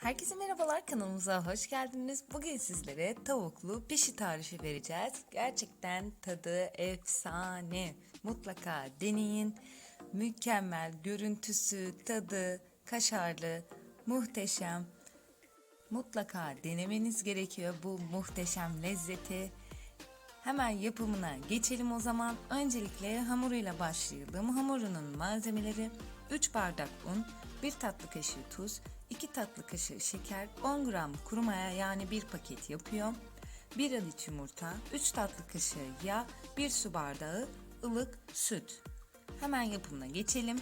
Herkese merhabalar kanalımıza hoş geldiniz. Bugün sizlere tavuklu pişi tarifi vereceğiz. Gerçekten tadı efsane. Mutlaka deneyin. Mükemmel görüntüsü, tadı, kaşarlı, muhteşem. Mutlaka denemeniz gerekiyor bu muhteşem lezzeti. Hemen yapımına geçelim o zaman. Öncelikle hamuruyla başlayalım. Hamurunun malzemeleri 3 bardak un, 1 tatlı kaşığı tuz, 2 tatlı kaşığı şeker, 10 gram kuru maya yani 1 paket yapıyor. 1 adet yumurta, 3 tatlı kaşığı yağ, 1 su bardağı ılık süt. Hemen yapımına geçelim.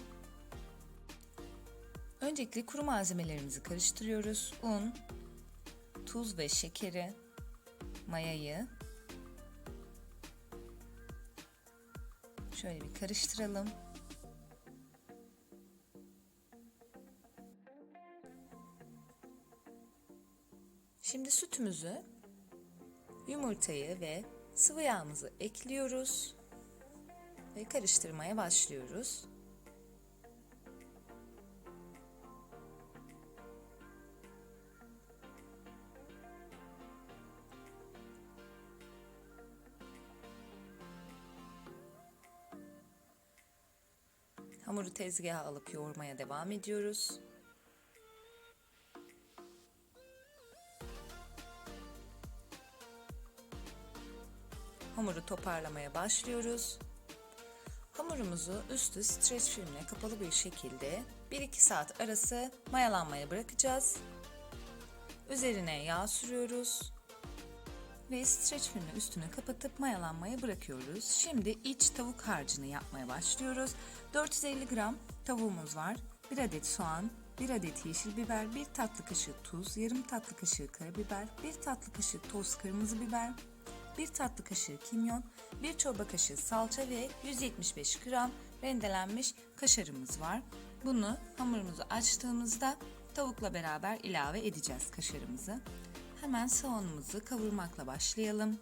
Öncelikle kuru malzemelerimizi karıştırıyoruz. Un, tuz ve şekeri, mayayı, Şöyle bir karıştıralım. Şimdi sütümüzü, yumurtayı ve sıvı yağımızı ekliyoruz ve karıştırmaya başlıyoruz. Hamuru tezgaha alıp yoğurmaya devam ediyoruz. Hamuru toparlamaya başlıyoruz. Hamurumuzu üstü streç filmle kapalı bir şekilde 1-2 saat arası mayalanmaya bırakacağız. Üzerine yağ sürüyoruz ve streç filmi üstüne kapatıp mayalanmaya bırakıyoruz. Şimdi iç tavuk harcını yapmaya başlıyoruz. 450 gram tavuğumuz var. 1 adet soğan, 1 adet yeşil biber, 1 tatlı kaşığı tuz, yarım tatlı kaşığı karabiber, 1 tatlı kaşığı toz kırmızı biber, 1 tatlı kaşığı kimyon, 1 çorba kaşığı salça ve 175 gram rendelenmiş kaşarımız var. Bunu hamurumuzu açtığımızda tavukla beraber ilave edeceğiz kaşarımızı. Hemen soğanımızı kavurmakla başlayalım.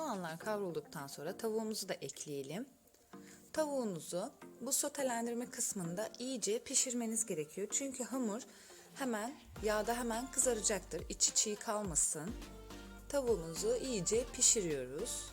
Soğanlar kavrulduktan sonra tavuğumuzu da ekleyelim. Tavuğunuzu bu sotelendirme kısmında iyice pişirmeniz gerekiyor. Çünkü hamur hemen yağda hemen kızaracaktır. İçi çiğ kalmasın. Tavuğumuzu iyice pişiriyoruz.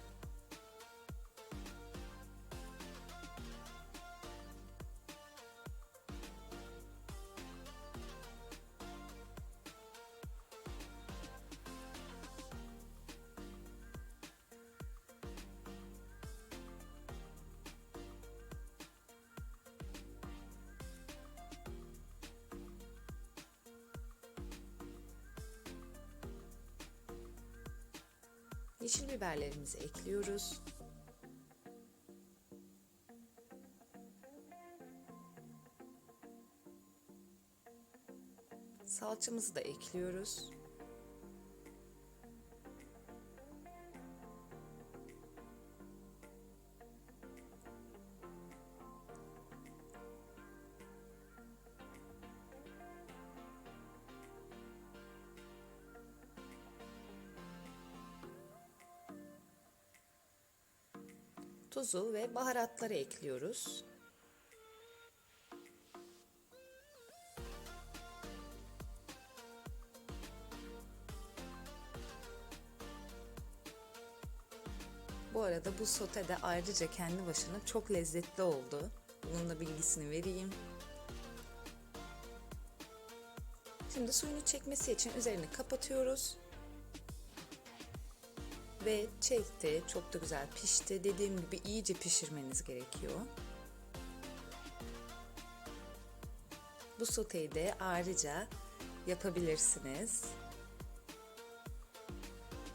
Yeşil biberlerimizi ekliyoruz. Salçamızı da ekliyoruz. Tuzu ve baharatları ekliyoruz. Bu arada bu sote de ayrıca kendi başına çok lezzetli oldu. Bunun da bilgisini vereyim. Şimdi suyunu çekmesi için üzerini kapatıyoruz ve çekti. Çok da güzel pişti. Dediğim gibi iyice pişirmeniz gerekiyor. Bu soteyi de ayrıca yapabilirsiniz.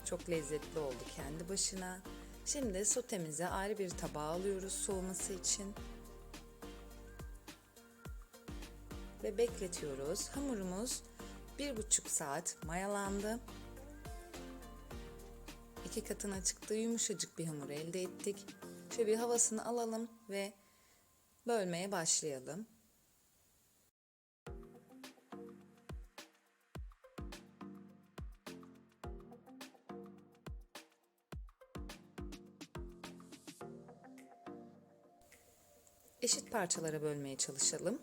Çok lezzetli oldu kendi başına. Şimdi sotemizi ayrı bir tabağa alıyoruz soğuması için. Ve bekletiyoruz. Hamurumuz bir buçuk saat mayalandı iki katına çıktığı yumuşacık bir hamur elde ettik. Şöyle bir havasını alalım ve bölmeye başlayalım. eşit parçalara bölmeye çalışalım.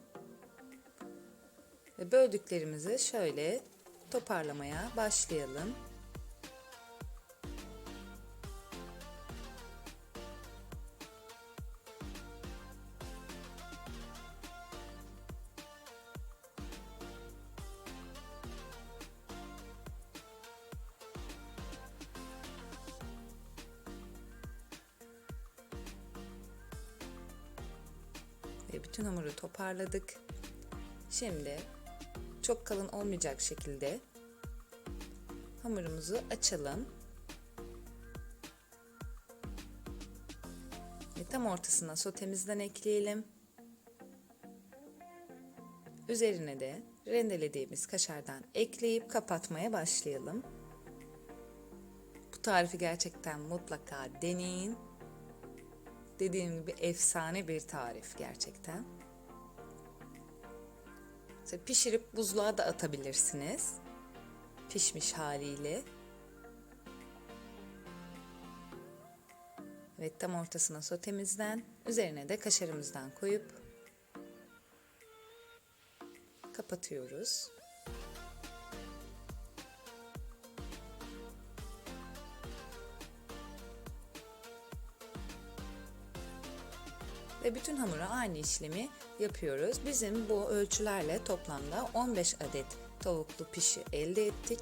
Ve böldüklerimizi şöyle toparlamaya başlayalım. Ve bütün hamuru toparladık. Şimdi çok kalın olmayacak şekilde hamurumuzu açalım. Ve tam ortasına sotemizden ekleyelim. Üzerine de rendelediğimiz kaşardan ekleyip kapatmaya başlayalım. Bu tarifi gerçekten mutlaka deneyin. Dediğim gibi efsane bir tarif gerçekten. İşte pişirip buzluğa da atabilirsiniz. Pişmiş haliyle. Ve tam ortasına sotemizden, üzerine de kaşarımızdan koyup kapatıyoruz. Ve bütün hamura aynı işlemi yapıyoruz. Bizim bu ölçülerle toplamda 15 adet tavuklu pişi elde ettik.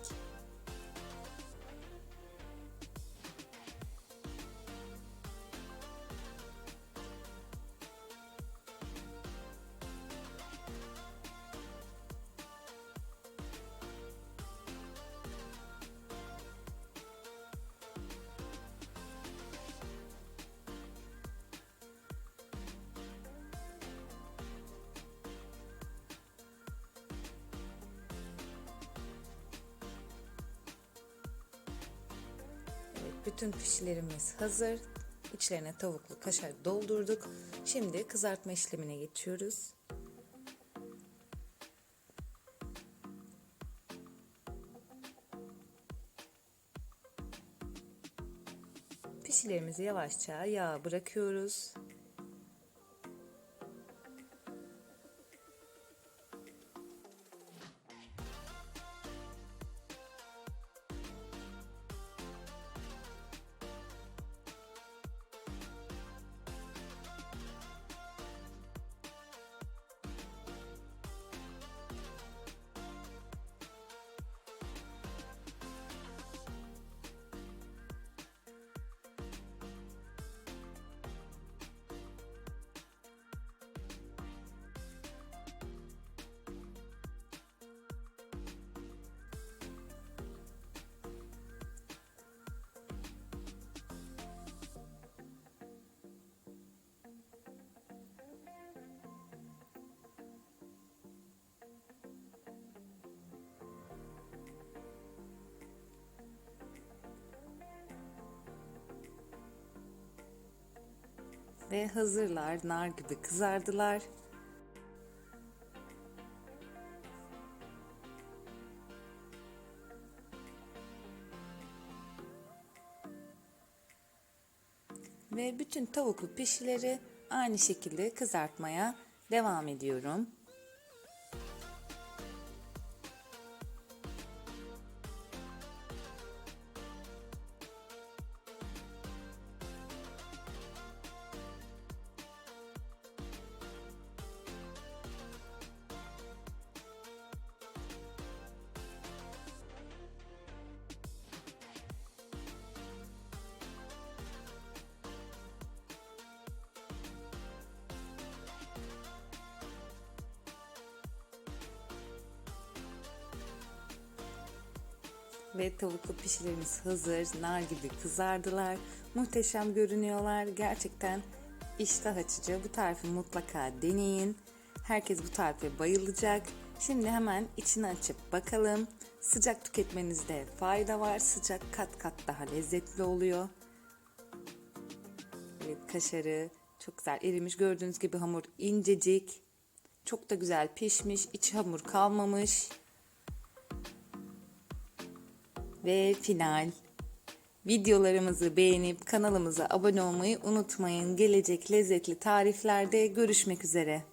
Bütün pişilerimiz hazır. İçlerine tavuklu kaşar doldurduk. Şimdi kızartma işlemine geçiyoruz. Pişilerimizi yavaşça yağa bırakıyoruz. Ve hazırlar, nar gibi kızardılar. Ve bütün tavuklu pişileri aynı şekilde kızartmaya devam ediyorum. Ve tavuklu pişilerimiz hazır. Nar gibi kızardılar. Muhteşem görünüyorlar. Gerçekten iştah açıcı. Bu tarifi mutlaka deneyin. Herkes bu tarife bayılacak. Şimdi hemen içini açıp bakalım. Sıcak tüketmenizde fayda var. Sıcak kat kat daha lezzetli oluyor. Evet kaşarı çok güzel erimiş. Gördüğünüz gibi hamur incecik. Çok da güzel pişmiş. İç hamur kalmamış. Ve final. Videolarımızı beğenip kanalımıza abone olmayı unutmayın. Gelecek lezzetli tariflerde görüşmek üzere.